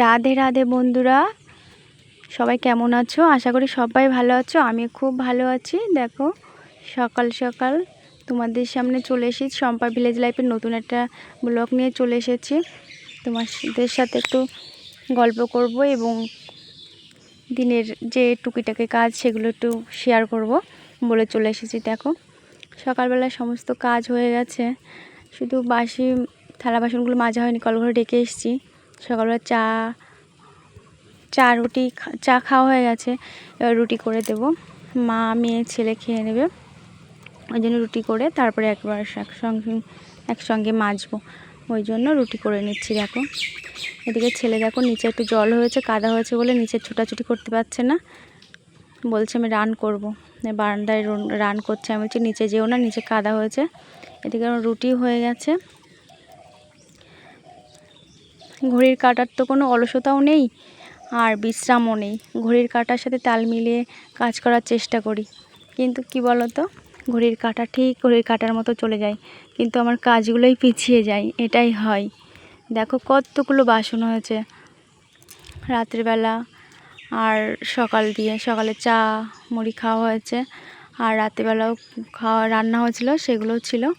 রাধে রাধে বন্ধুরা। সবাই কেমন আছো? আশা করি সবাই ভালো আছো। আমি খুব ভালো আছি। দেখো, সকাল সকাল তোমাদের সামনে চলে এসেছি। শম্পা ভিলেজ লাইফের নতুন একটা ব্লগ নিয়ে চলে এসেছি। তোমাদের সাথে একটু গল্প করব এবং দিনের যে টুকিটাকি কাজ, সেগুলো একটু শেয়ার করব বলে চলে এসেছি। দেখো, সকালবেলা সমস্ত কাজ হয়ে গেছে। শুধু বাসি থালা বাসনগুলো মাজা হয়নি, কলঘরে ডেকে এসেছি। সকালবেলা চা চা রুটি চা খাওয়া হয়ে গেছে। এবার রুটি করে দেব। মা, মেয়ে, ছেলে খেয়ে নেবে। ওই জন্য রুটি করে তারপরে একবার একসঙ্গে একসঙ্গে মাজবো। ওই জন্য রুটি করে নিচ্ছি, দেখো। এদিকে ছেলে দেখো, নিচে একটু জল হয়েছে, কাদা হয়েছে বলে নিচে ছোটাছুটি করতে পারছে না। বলছে আমি রান করব। বারান্দায় রান করছে। আমি বলছি, নিচে যেও না, নিচে কাদা হয়েছে। এদিকে আমার রুটি হয়ে গেছে। ঘড়ির কাটার তো কোনো অলসতাও নেই আর বিশ্রামও নেই। ঘড়ির কাটার সাথে তাল মিলিয়ে কাজ করার চেষ্টা করি। কিন্তু কি বলো তো ঘড়ির কাটা ঠিক ঘড়ির কাটার মতো চলে যায়। কিন্তু আমার কাজগুলোই পিছিয়ে যায়। এটাই হয়। দেখো কতগুলো বাসন হয়েছে। রাত্রিবেলা আর সকাল দিয়ে সকালে চা, মুড়ি খাওয়া হয়েছে। আর রাত্রিবেলাও খাওয়া, রান্না হয়েছিল, সেগুলোও ছিল।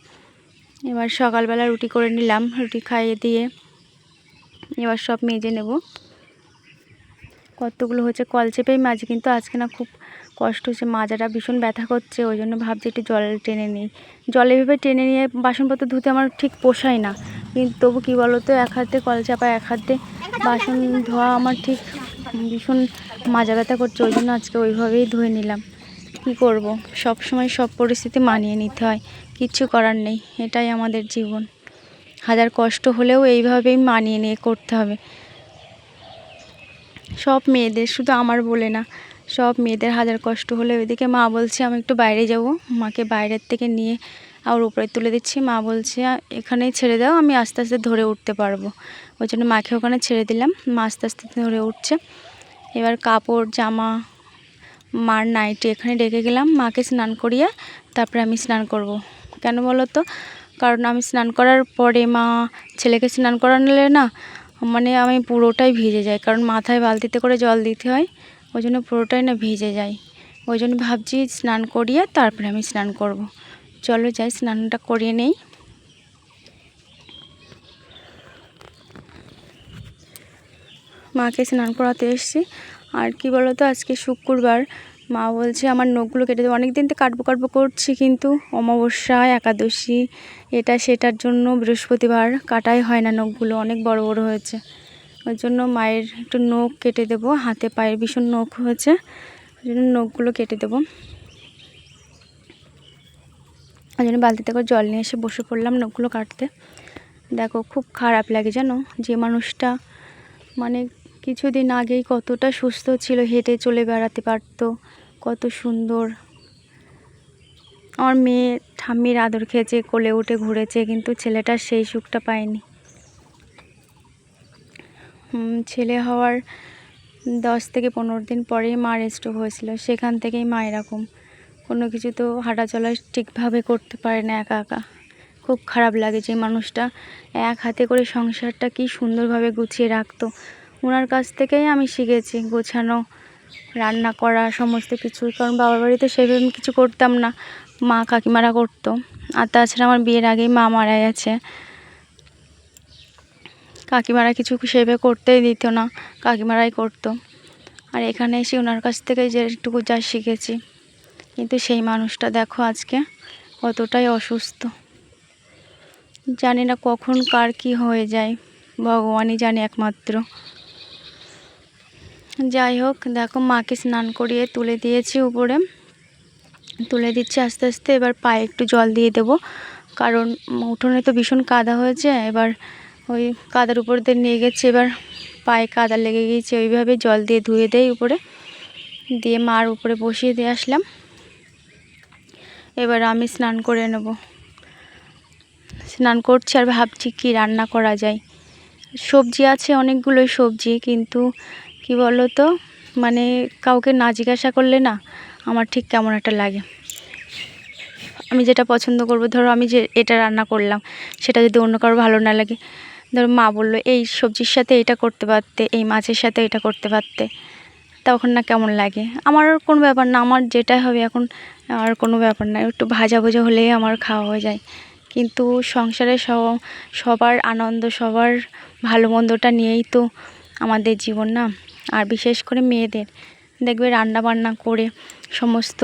এবার সকালবেলা রুটি করে নিলাম। রুটি খাইয়ে দিয়ে এবার সব মেজে নেব। কতগুলো হচ্ছে কল চেপেই মাঝে কিন্তু আজকে না খুব কষ্ট হচ্ছে। মাজাটা ভীষণ ব্যথা করছে, ওই জন্য ভাবছি একটু জল টেনে নিই। জল এভাবে টেনে নিয়ে বাসনপত্র ধুতে আমার ঠিক পোষায় না। কিন্তু তবু কী বলো তো এক হাতে কল চাপা, এক হাতে বাসন ধোয়া আমার ঠিক ভীষণ মাজা ব্যথা করছে। ওই জন্য আজকে ওইভাবেই ধুয়ে নিলাম। কি করব? সব সময় সব পরিস্থিতি মানিয়ে নিতে হয়। কিচ্ছু করার নেই। এটাই আমাদের জীবন। হাজার কষ্ট হলেও এইভাবেই মানিয়ে নিয়ে করতে হবে। সব মেয়েদের, শুধু আমার বলে না, সব মেয়েদের হাজার কষ্ট হলে ওইদিকে মা বলছে, আমি একটু বাইরে যাব। মাকে বাইরের থেকে নিয়ে আবার উপরে তুলে দিচ্ছি। মা বলছে, এখানেই ছেড়ে দাও, আমি আস্তে আস্তে ধরে উঠতে পারব। ওই জন্য মাকে ওখানে ছেড়ে দিলাম। মা আস্তে আস্তে ধরে উঠছে। এবার কাপড়, জামা, মার নাইটি এখানে ডেকে গেলাম। মাকে স্নান করিয়ে তারপরে আমি স্নান করব। কেন বলো তো? কারণ আমি স্নান করার পরে মা ছেলেকে স্নান করালে না মানে আমি পুরোটাই ভিজে যাই। কারণ মাথায় বালতিতে করে জল দিতে হয়, ওই জন্য পুরোটাই না ভিজে যাই। ওই জন্য ভাবছি স্নান করিয়ে তারপরে আমি স্নান করব। চলো যাই, স্নানটা করিয়ে নেই। মাকে স্নান করাতে এসেছি। আর কি বলো তো আজকে শুক্রবার মা বলছে, আমার নখগুলো কেটে দেবো। অনেক দিন তো কাটবো কাটবো করছি, কিন্তু অমাবস্যা একাদশী, এটা সেটার জন্য বৃহস্পতিবার কাটাই হয় না নখগুলো, অনেক বড় বড় হয়েছে। ওই জন্য মায়ের একটু নখ কেটে দেবো, হাতে পায়ের ভীষণ নখ হয়েছে, ওই জন্য নখগুলো কেটে দেবো। ওই জন্য বালতিতে করে জল নিয়ে এসে বসে পড়লাম নখগুলো কাটতে। দেখো, খুব খারাপ লাগে জানো, যে মানুষটা মানে কিছুদিন আগেই কতটা সুস্থ ছিল, হেঁটে চলে বেড়াতে পারতো। কত সুন্দর। আমার মেয়ে ঠাম্মির আদর খেয়েছে, কোলে উঠে ঘুরেছে, কিন্তু ছেলেটার সেই সুখটা পায়নি। ছেলে হওয়ার দশ থেকে পনেরো দিন পরেই মার স্ট্রোক হয়েছিল। সেখান থেকেই মা এরকম। কোনো কিছু তো হাঁটা চলা ঠিকভাবে করতে পারে না একা একা। খুব খারাপ লাগে যে মানুষটা এক হাতে করে সংসারটা কি সুন্দরভাবে গুছিয়ে রাখতো। ওনার কাছ থেকেই আমি শিখেছি গোছানো রান্না করা, সমস্ত কিছু কারণ বাবার বাড়িতে সেভাবে কিছু করতাম না। মা কাকিমারা করতো। আর তাছাড়া আমার বিয়ের আগেই মা মারা গেছে। কাকিমারা কিছু সেভাবে করতেই দিত না। কাকিমারাই করতো। আর এখানে এসে ওনার কাছ থেকে যেটুকু যা শিখেছি। কিন্তু সেই মানুষটা দেখো আজকে কতটাই অসুস্থ। জানি না কখন কার কি হয়ে যায়। ভগবানই জানে একমাত্র। যাই হোক, দেখো মাকে স্নান করিয়ে তুলে দিয়েছি উপরে। তুলে দিচ্ছি আস্তে আস্তে, এবার পায়ে একটু জল দিয়ে দেব। কারণ উঠোনে তো ভীষণ কাদা হয়েছে, এবার ওই কাদার উপর দিয়ে নিয়ে গেছে, এবার পায়ে কাদা লেগে গিয়েছে। ওইভাবে জল দিয়ে ধুয়ে দেয় উপরে। দিয়ে মার উপরে বসিয়ে দিয়ে আসলাম। এবার আমি স্নান করে নেব। স্নান করছি আর ভাবছি কি রান্না করা যায়। সবজি আছে, অনেকগুলোই সবজি, কিন্তু কি বলো তো মানে কাউকে না জিজ্ঞাসা করলে না আমার ঠিক কেমন একটা লাগে। আমি যেটা পছন্দ করব, ধরো আমি যে এটা রান্না করলাম, সেটা যদি অন্য কারও ভালো না লাগে। ধরো মা বলল, এই সবজির সাথে এটা করতে পারতে, এই মাছের সাথে এটা করতে পারতে। তখন না কেমন লাগে? আমার কোনো ব্যাপার না, আমার যেটা হবে এখন আর কোনো ব্যাপার না, একটু ভাজা ভুজা হলেই আমার খাওয়া হয়ে যায়। কিন্তু সংসারে স- সবার আনন্দ, সবার ভালো মন্দটা নিয়েই তো আমাদের জীবন না। আর বিশেষ করে মেয়েদের। দেখবে রান্না বান্না করে সমস্ত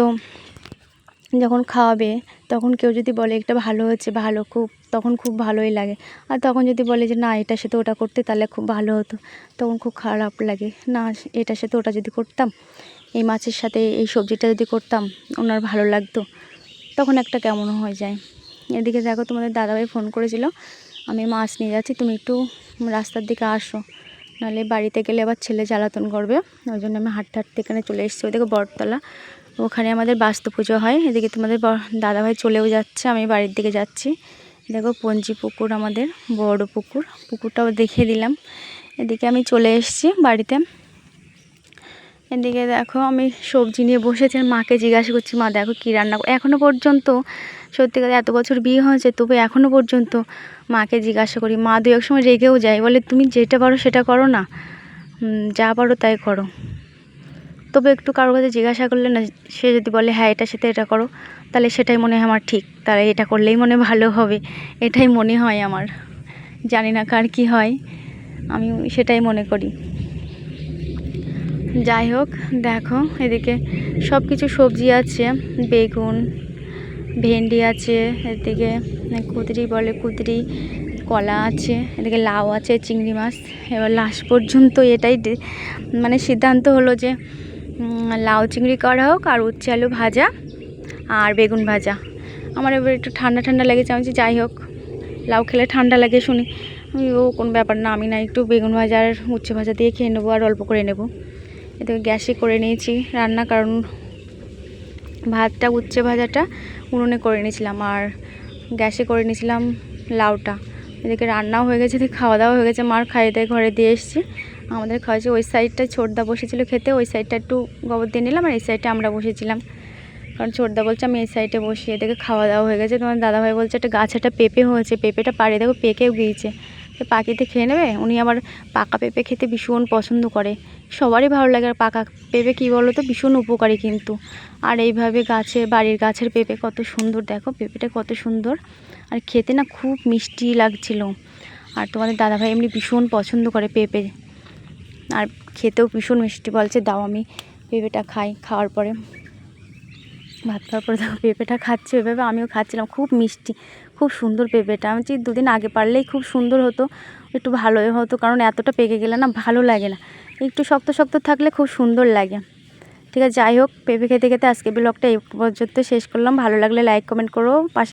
যখন খাওয়াবে, তখন কেউ যদি বলে এটা ভালো হয়েছে, ভালো, খুব, তখন খুব ভালোই লাগে। আর তখন যদি বলে যে, না, এটার সাথে ওটা করতে তাহলে খুব ভালো হতো। তখন খুব খারাপ লাগে। না, এটার সাথে ওটা যদি করতাম, এই মাছের সাথে এই সবজিটা যদি করতাম, ওনার ভালো লাগতো। তখন একটা কেমন হয়ে যায়। এদিকে দেখো তোমাদের দাদাভাই ফোন করেছিল, আমি মাছ নিয়ে যাচ্ছি, তুমি একটু রাস্তার দিকে আসো। নাহলে বাড়িতে গেলে আবার ছেলে জ্বালাতন করবে। ওই জন্য আমি হাঁটতে হাঁটতে এখানে চলে এসেছি। ওইদিকে বটতলা। ওখানে আমাদের বাস্তু পুজো হয়। এদিকে তোমাদের দাদাভাই চলেও যাচ্ছে। আমি বাড়ির দিকে যাচ্ছি। দেখো পঞ্জি পুকুর আমাদের, বড় পুকুর। পুকুরটাও দেখিয়ে দিলাম। এদিকে আমি চলে এসেছি বাড়িতে। এদিকে দেখো আমি সবজি নিয়ে বসেছি মাকে জিজ্ঞাসা করছি, মা, দেখো কী রান্না কর-" এখনও পর্যন্ত, সত্যি কথা এত বছর বিয়ে হয়েছে, তবু এখনও পর্যন্ত মাকে জিজ্ঞাসা করি, মা, দু এক সময় রেগেও যায়। বলে, তুমি যেটা পারো সেটা করো না। যা পারো তাই করো। তবে একটু কারোর কাছে জিজ্ঞাসা করলে না, সে যদি বলে হ্যাঁ এটা সাথে এটা করো, তাহলে সেটাই মনে হয় আমার ঠিক। তাহলে এটা করলেই মনে ভালো হবে, এটাই মনে হয় আমার। জানি না কার কী হয় আমি সেটাই মনে করি। যাই হোক, দেখো, এদিকে সব কিছু সবজি আছে, বেগুন, ভেন্ডি আছে, এদিকে কুদরি বলে কুদরি, কলা আছে, এদিকে লাউ আছে, চিংড়ি মাছ। এবার লাস্ট পর্যন্ত এটাই মানে সিদ্ধান্ত হলো যে লাউ চিংড়ি করা হোক আর উচ্ছে আলু ভাজা আর বেগুন ভাজা। আমার এবার একটু ঠান্ডা ঠান্ডা লেগেছে, আমি যাই হোক, লাউ খেলে ঠান্ডা লাগে শুনি। ও কোনো ব্যাপার না, আমি না একটু বেগুন ভাজা আর উচ্ছে ভাজা দিয়ে খেয়ে নেব আর অল্প করে নেব। এদিকে গ্যাসে করে নিয়েছি। রান্না কারণ ভাতটা, উচ্ছে ভাজাটা উনুনে করে নিয়েছিলাম আর গ্যাসে করে নিয়েছিলাম লাউটা। এদিকে রান্নাও হয়ে গেছে, এদিকে খাওয়া দাওয়া হয়ে গেছে। মার খাইয়ে দিয়ে ঘরে দিয়ে এসেছি। আমাদের খাওয়াচ্ছে ওই সাইডটা ছোটদা বসেছিল খেতে, ওই সাইডটা একটু গোবর দিয়ে নিলাম আর এই সাইডটা আমরা বসেছিলাম। কারণ ছোটদা বলছে আমি এই সাইডে বসি। এদিকে খাওয়া দাওয়া হয়ে গেছে। তোমার দাদাভাই বলছে একটা গাছ, একটা পেঁপে হয়েছে। পেঁপেটা পাড়ে দেখো, পেকেও গিয়েছে। পাখিতে খেয়ে নেবে? উনি আবার পাকা পেঁপে খেতে ভীষণ পছন্দ করে। সবারই ভালো লাগে আর পাকা পেঁপে, কী বলো তো ভীষণ উপকারী কিন্তু। আর এইভাবে গাছে বাড়ির গাছের পেঁপে কত সুন্দর। দেখো, পেঁপেটা কত সুন্দর। আর খেতে না খুব মিষ্টি লাগছিল। আর তোমাদের দাদাভাই এমনি ভীষণ পছন্দ করে পেঁপে। আর খেতেও ভীষণ মিষ্টি বলছে, দাও, আমি পেঁপেটা খাই। খাওয়ার পরে। ভাত খাওয়ার পরে দেখো পেঁপেটা খাচ্ছে, ওইভাবে আমিও খাচ্ছিলাম। খুব মিষ্টি, খুব সুন্দর পেঁপেটা। আমি দুদিন আগে পারলেই খুব সুন্দর হতো, একটু ভালোই হতো, কারণ এতটা পেকে গেলে না ভালো লাগে না। একটু শক্ত শক্ত থাকলে খুব সুন্দর লাগে। ঠিক আছে, যাই হোক, পেঁপে খেতে খেতে আজকে ব্লগটা এই পর্যন্ত শেষ করলাম। ভালো লাগলে লাইক কমেন্ট করো। পাশে